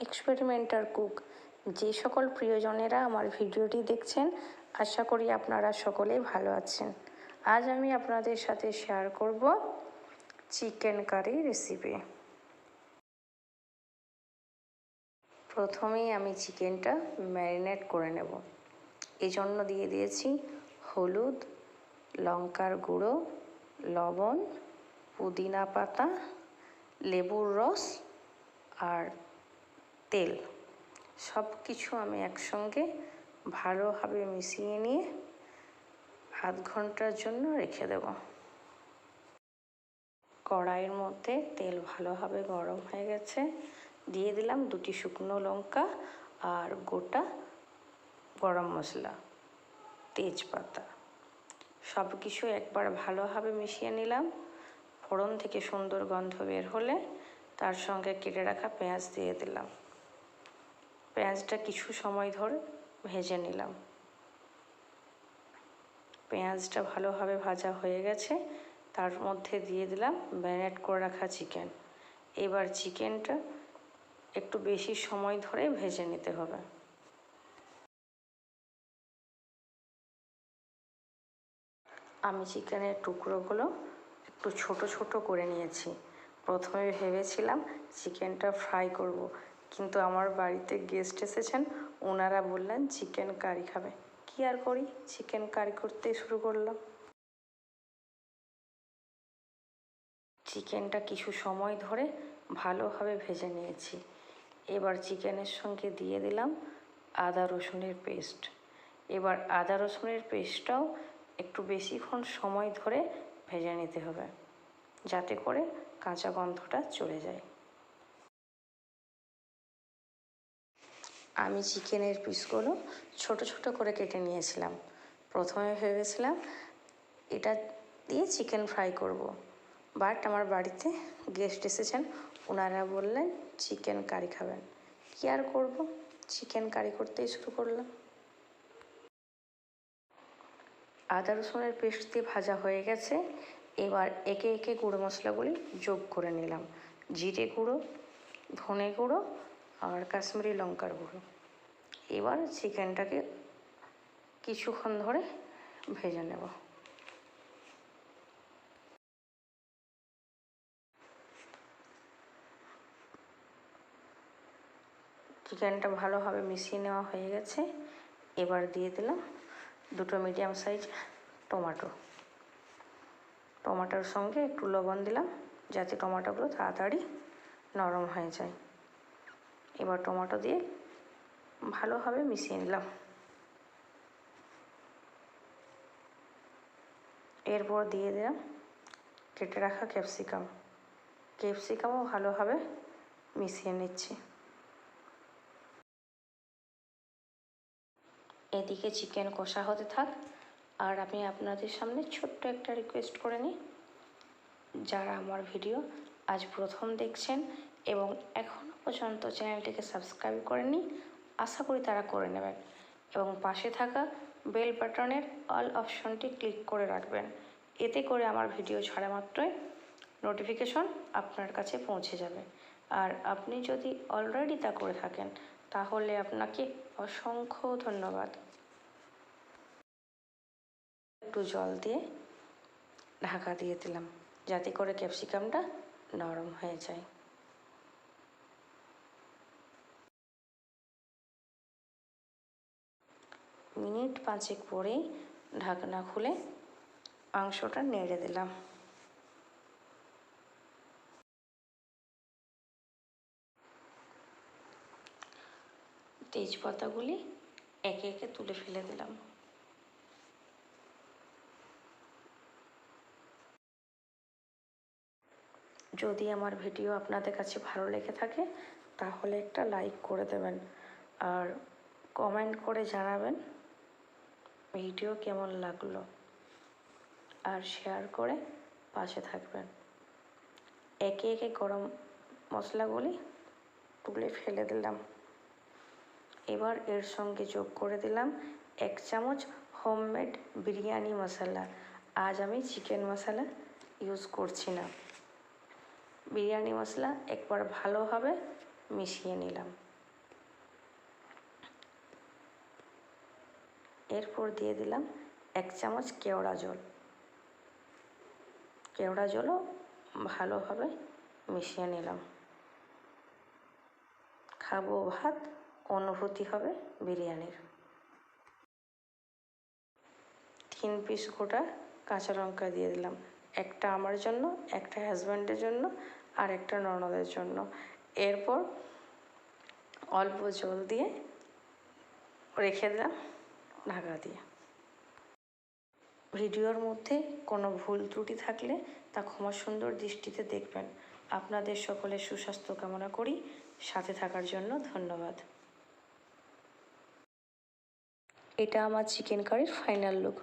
এক্সপেরিমেন্টার cook. যে সকল প্রিয়জনেরা আমার ভিডিওটি দেখছেন, আশা করি আপনারা সকলেই ভালো আছেন। আজ আমি আপনাদের সাথে শেয়ার করব চিকেন কারি রেসিপি। প্রথমেই আমি চিকেনটা ম্যারিনেট করে নেব। জন্য দিয়ে দিয়েছি হলুদ, লঙ্কার গুঁড়ো, লবণ, পুদিনা পাতা, লেবুর রস আর তেল। সব কিছু আমি একসঙ্গে ভালোভাবে মিশিয়ে নিয়ে আধ ঘণ্টার জন্য রেখে দেব। কড়াইয়ের মধ্যে তেল ভালোভাবে গরম হয়ে গেছে। দিয়ে দিলাম দুটি শুকনো লঙ্কা আর গোটা গরম মশলা, তেজপাতা। সব কিছু একবার ভালোভাবে মিশিয়ে নিলাম। ফোড়ন থেকে সুন্দর গন্ধ বের হলে তার সঙ্গে কেটে রাখা পেঁয়াজ দিয়ে দিলাম। পেঁয়াজটা কিছু সময় ধরে ভেজে নিলাম। পেঁয়াজটা ভালোভাবে ভাজা হয়ে গেছে। তার মধ্যে দিয়ে দিলাম ম্যারিনেট করে রাখা চিকেন। এবার চিকেনটা একটু বেশি সময় ধরে ভেজে নিতে হবে। আমি চিকেনের টুকরোগুলো একটু ছোট ছোট করে নিয়েছি। প্রথমে ভেবেছিলাম চিকেনটা ফ্রাই করব, কিন্তু আমার বাড়িতে গেস্ট এসেছেন, ওনারা বললেন চিকেন কারি খাবে। কি আর করি? চিকেন কারি করতে শুরু করলাম। চিকেনটা কিছু সময় ধরে ভালোভাবে ভেজে নিয়েছি। এবার চিকেনের সঙ্গে দিয়ে দিলাম আদা রসুনের পেস্ট এবার আদা রসুনের পেস্টটাও একটু বেশিক্ষণ সময় ধরে ভেজে নিতে হবে। যাতে করে কাঁচা গন্ধটা চলে যায়। আমি চিকেনের পিসগুলো ছোট ছোট করে কেটে নিয়েছিলাম। প্রথমে ভেবেছিলাম এটা দিয়ে চিকেন ফ্রাই করব। বাট আমার বাড়িতে গেস্ট এসেছেন ওনারা বললেন, চিকেন কারি খাবেন। কী আর করব? চিকেন কারি করতেই শুরু করলাম। আদা রসুনের পেস্ট দিয়ে ভাজা হয়ে গেছে। এবার একে একে গুঁড়ো মশলাগুলি যোগ করে নিলাম। জিরে গুঁড়ো, ধনে গুঁড়ো আর কাশ্মীরি লঙ্কার গুঁড়ো। এবার চিকেনটাকে কিছুক্ষণ ধরে ভেজে নেব। চিকেনটা ভালোভাবে মিশিয়ে নেওয়া হয়ে গেছে। এবার দিয়ে দিলাম দুটো মিডিয়াম সাইজ টমেটো। টমাটোর সঙ্গে একটু লবণ দিলাম, যাতে টমাটোগুলো তাড়াতাড়ি নরম হয়ে যায়। এবার টমেটো দিয়ে ভালোভাবে মিশিয়ে নিলাম। এরপর দিয়ে দিলাম কেটে রাখা ক্যাপসিকাম। ক্যাপসিকামও ভালোভাবে মিশিয়ে নিচ্ছি। এদিকে চিকেন কষা হতে থাক আর আমি আপনাদের সামনে ছোট্ট একটা রিকোয়েস্ট করে নিই। যারা আমার ভিডিও আজ প্রথম দেখছেন এবং এখনও পর্যন্ত চ্যানেলটিকে সাবস্ক্রাইব করেননি, আশা করি তারা করে নেবেন এবং পাশে থাকা বেল বাটনের অল অপশনটি ক্লিক করে রাখবেন। এতে করে আমার ভিডিও ছাড়া মাত্রই নোটিফিকেশন আপনার কাছে পৌঁছে যাবে। আর আপনি যদি অলরেডি তা করে থাকেন, তাহলে আপনাকে অসংখ্য ধন্যবাদ। একটু জল দিয়ে ঢাকা দিয়ে দিলাম, যাতে করে ক্যাপসিকামটা নরম হয়ে যায়। মিনিট পাঁচেক পরেই ঢাকনা খুলে মাংসটা নেড়ে দিলাম। তেজপাতাগুলি একে একে তুলে ফেলে দিলাম। যদি আমার ভিডিও আপনাদের কাছে ভালো লেগে থাকে, তাহলে একটা লাইক করে দেবেন। আর কমেন্ট করে জানাবেন ভিডিও কেমন লাগল। আর শেয়ার করে পাশে থাকবেন। একে একে গরম মশলাগুলি তুলে ফেলে দিলাম। এবার এর সঙ্গে যোগ করে দিলাম এক চামচ হোমমেড বিরিয়ানি মশলা। আজ আমি চিকেন মশলা ইউজ করছি না। বিরিয়ানি মশলা একবার ভালোভাবে মিশিয়ে নিলাম। এরপর দিয়ে দিলাম এক চামচ কেওড়া জল। কেওড়া জলও ভালোভাবে মিশিয়ে নিলাম। খাব ভাত, অনুভূতি হবে বিরিয়ানির। তিন পিস গোটা কাঁচা লঙ্কা দিয়ে দিলাম। একটা আমার জন্য, একটা হাজব্যান্ডের জন্য, আর একটা ননদের জন্য। এরপর অল্প জল দিয়ে রেখে দিলাম ঢাকা দিয়ে। ভিডিওর মধ্যে কোনো ভুল ত্রুটি থাকলে তা ক্ষমা সুন্দর দৃষ্টিতে দেখবেন। আপনাদের সকলের সুস্বাস্থ্য কামনা করি। সাথে থাকার জন্য ধন্যবাদ। এটা আমার চিকেন কারির ফাইনাল লুক